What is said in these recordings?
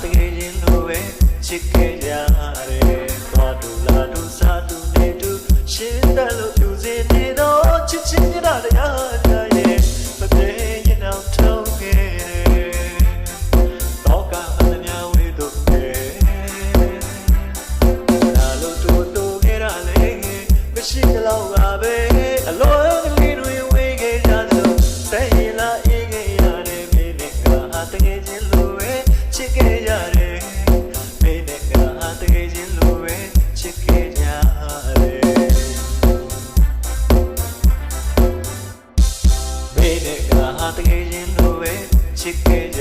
တကယ်ချင်းလိုပဲချစ်ခဲ့ကြရတယ်သွားတူလာတူစားတူနေတူရှင်းတယ်လို့ယူစင်နေ ပဲ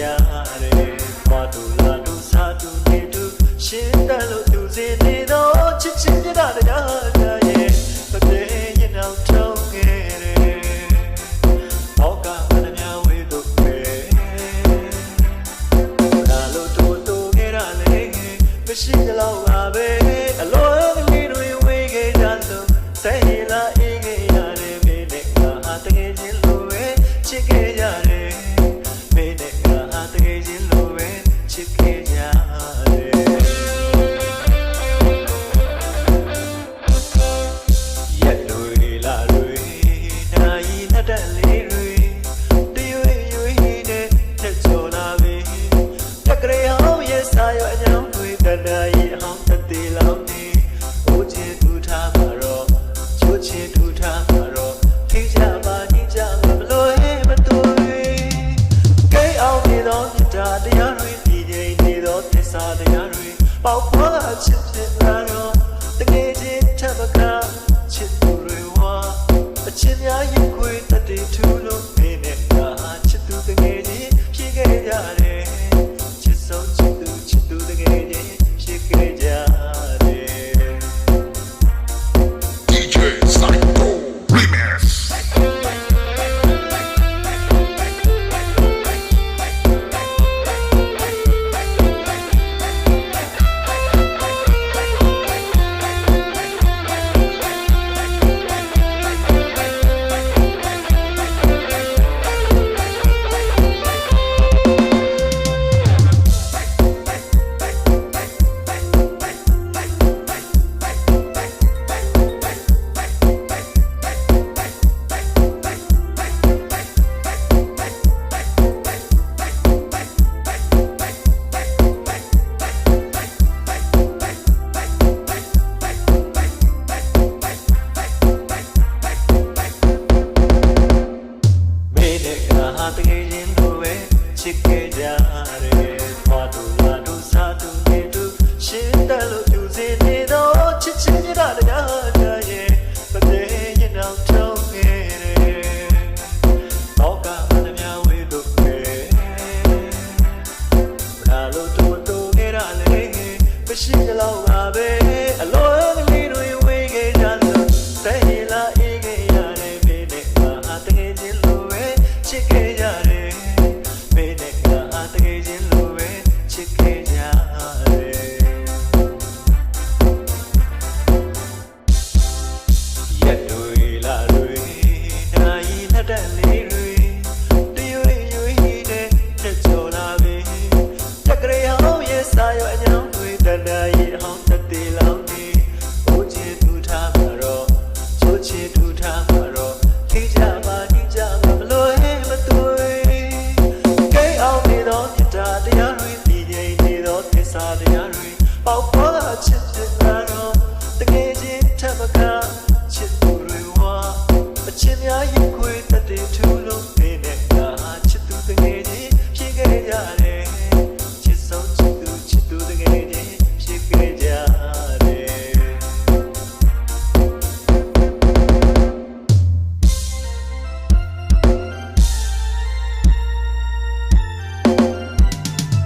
ရွအကြောင်းတွေတတရီအဟောင်းတသေးလောင်းနေအိုးချင်ထူထားမှာတော့ချိုးချင်ထူထားမှာတော့ထိကြပါညကြမှာမလို့ဟဲ့မတူကဲအောင်နေတော့မြတ်တာတရားတွေဒီငိမ့်နေတော့သစ္စာတရားတွေပေါက်ဖွားချစ်ဖြစ်လာတော့တကယ်ချင်းထပ်မကချစ်သူတွေဝါအချင်းများရင်ခွေတတေထူလို့နေနဲ့ငါချစ်သူတကယ်ချင်းဖြစ်ခဲ့ကြတယ် ဟာတကယ်ချင်းလိုပဲချစ်ခဲ့ကြရတယ်။ဘာတူလာတူစားတူနေတူရှင်းတယ်လို့ယူစင်နေတော့ချစ်ချင်းရတာတရားရဲ့မပြေရင်တော့ထုံးခဲ့တယ်။တော့ကမနှမြောင်းဝေးတို့ပဲ။ဘာလို့တူတူခဲ့ရလဲမရှိကြတော့ပါပဲအလိုကလေး များတွေပေါက်ပေါ်ချစ်